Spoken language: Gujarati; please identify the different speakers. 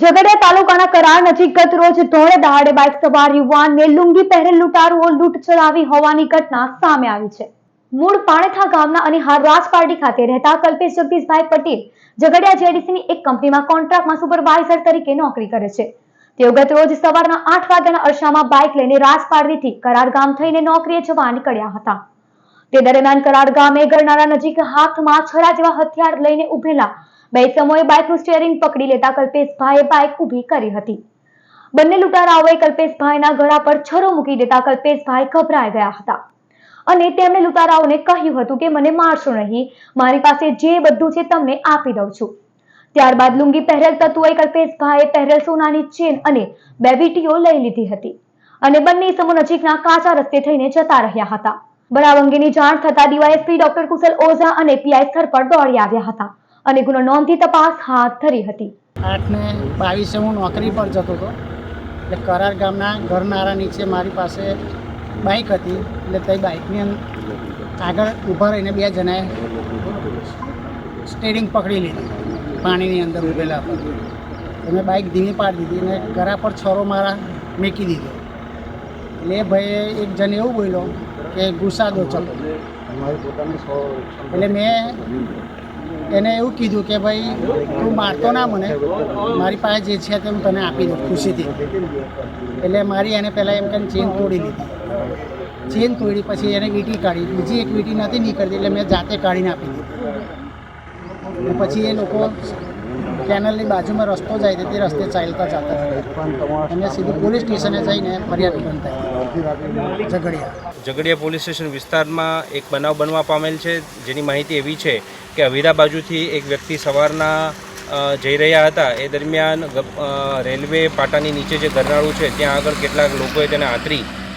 Speaker 1: ઝઘડિયા તાલુકાના કરાર નજીક ગત રોજ ધોળે દહાડે બાઇક સવાર યુવાનને લુંગી પહેરેલ લૂંટારુઓ લૂંટ ચલાવી હોવાની ઘટના સામે આવી છે. મૂળ પાણેથા ગામના અને હાલ રાજપારડી ખાતે રહેતા કલ્પેશ જગદીશભાઈ પટેલ ઝઘડિયા જેડીસીની એક કંપનીમાં કોન્ટ્રાક્ટમાં સુપરવાઇઝર તરીકે નોકરી કરે છે. તેઓ ગત રોજ સવારના આઠ વાગ્યાના અરસામાં બાઇક લઈને રાજપારડીથી કરાર ગામ થઈને નોકરીએ જવા નીકળ્યા હતા. તે દરમિયાન કરાર ગામે ગરનાળા નજીક હાથમાં છરા જેવા હથિયાર લઈને ઉભેલા બે સમયે બાઇકનું સ્ટીયરિંગ પકડી લેતા કલ્પેશભાઈએ બાઇક ઊભી કરી હતી. બંને લૂંટારાઓએ કલ્પેશભાઈના ગળા પર છરો મૂકી દેતા કલ્પેશભાઈ ગભરાઈ ગયા હતા. અને તેમણે લૂંટારાઓને કહ્યું હતું કે, મને મારશો નહીં. મારી પાસે જે બધું છે તમને આપી દઉં છું. ત્યારબાદ લુંગી પહેરેલ તત્વોએ કલ્પેશભાઈએ પહેરેલ સોનાની ચેન અને બે વીટીઓ લઈ લીધી હતી. અને બંને સમૂહ નજીકના કાચા રસ્તે થઈને જતા રહ્યા હતા. બનાવ અંગેની જાણ થતા ડીવાયએસપી ડોક્ટર કુશલ ઓઝા અને પીઆઈ સ્થળ પર દોડી આવ્યા હતા. અને ગુનો નોંધી તપાસ હાથ ધરી હતી.
Speaker 2: આઠને બાવીસે હું નોકરી પર જતો હતો. એટલે કરાર ગામના ઘરનારા નીચે મારી પાસે બાઇક હતી. એટલે તે બાઇકની આગળ ઊભા રહીને બે જણાએ સ્ટેરિંગ પકડી લીધી, પાણીની અંદર ઊભેલા હતા તો મેં બાઇક ધીમી પાડી દીધી અને ગરા પર છરો મારા મૂકી દીધો. એટલે ભાઈએ એક જણ એવું બોલ્યો કે ગુસ્સા દો ચલો એટલે મેં એને એવું કીધું કે ભાઈ, તું મારતો ના મને. મારી પાસે જે છે તે હું તને આપી દઉં ખુશીથી. એટલે મારી એને પહેલાં એમ કરીને ચેન તોડી લીધી. ચેન તોડી પછી એને વીંટી કાઢી. બીજી એક વીંટી નથી નીકળતી એટલે મેં જાતે કાઢીને આપી દીધી. પછી એ લોકો કેનલની બાજુમાં રસ્તો જાય તે રસ્તે ચાલતા હતા અને સીધું પોલીસ સ્ટેશને જઈને ફરિયાદ નોંધાઈ ઝઘડિયા.
Speaker 3: ઝઘડિયા પોલીસ સ્ટેશન વિસ્તારમાં એક બનાવ બનવા પામેલ છે, જેની માહિતી એવી છે કે અવિરા બાજુથી એક વ્યક્તિ સવારના જઈ રહ્યા હતા. એ દરમિયાન રેલવે પાટાની નીચે જે ગરનાળું છે, ત્યાં આગળ કેટલાક લોકોએ તેને આતરી